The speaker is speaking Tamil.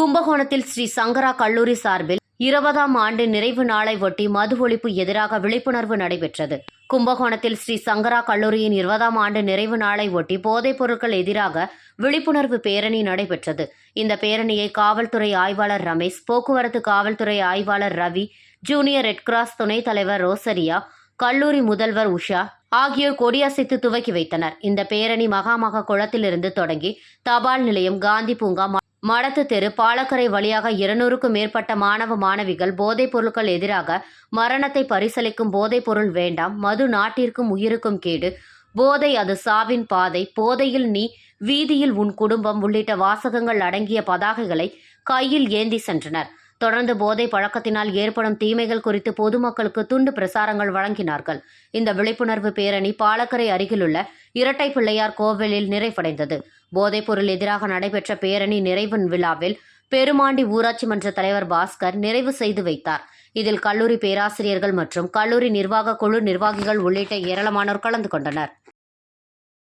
கும்பகோணத்தில் ஸ்ரீ சங்கரா கல்லூரி சார்பில் இருபதாம் ஆண்டு நிறைவு நாளை ஒட்டி மது ஒழிப்பு எதிராக விழிப்புணர்வு நடைபெற்றது. கும்பகோணத்தில் ஸ்ரீ சங்கரா கல்லூரியின் இருபதாம் ஆண்டு நிறைவு நாளை ஒட்டி போதைப் பொருட்கள் எதிராக விழிப்புணர்வு பேரணி நடைபெற்றது. இந்த பேரணியை காவல்துறை ஆய்வாளர் ரமேஷ் போக்குவரத்து காவல்துறை ஆய்வாளர் ரவி ஜூனியர் ரெட் கிராஸ் துணைத் தலைவர் ரோசரியா கல்லூரி முதல்வர் உஷா ஆகியோர் கொடியசைத்து துவக்கி வைத்தனர். இந்த பேரணி மகாமக குளத்திலிருந்து தொடங்கி தபால் நிலையம் காந்தி பூங்கா மடத்து தெரு பாலக்கரை வழியாக இருநூறுக்கும் மேற்பட்ட மாணவ மாணவிகள் போதைப் பொருட்கள் எதிராக மரணத்தை பரிசளிக்கும் போதைப் பொருள் வேண்டாம். மது நாட்டிற்கும் உயிருக்கும் கேடு. போதை அது சாவின் பாதை. போதையில் நீ வீதியில் உன் குடும்பம் உள்ளிட்ட வாசகங்கள் அடங்கிய பதாகைகளை கையில் ஏந்தி சென்றனர். தொடர்ந்து போதை பழக்கத்தினால் ஏற்படும் தீமைகள் குறித்து பொதுமக்களுக்கு துண்டு பிரசாரங்கள் வழங்கினார்கள். இந்த விழிப்புணர்வு பேரணி பாலக்கரை அருகிலுள்ள இரட்டை பிள்ளையார் கோவிலில் நிறைவடைந்தது. போதைப்பொருள் எதிராக நடைபெற்ற பேரணி நிறைவு விழாவில் பெருமாண்டி ஊராட்சி மன்ற தலைவர் பாஸ்கர் நிறைவு செய்து வைத்தார். இதில் கல்லூரி பேராசிரியர்கள் மற்றும் கல்லூரி நிர்வாக குழு நிர்வாகிகள் உள்ளிட்ட ஏராளமானோர் கலந்து கொண்டனர்.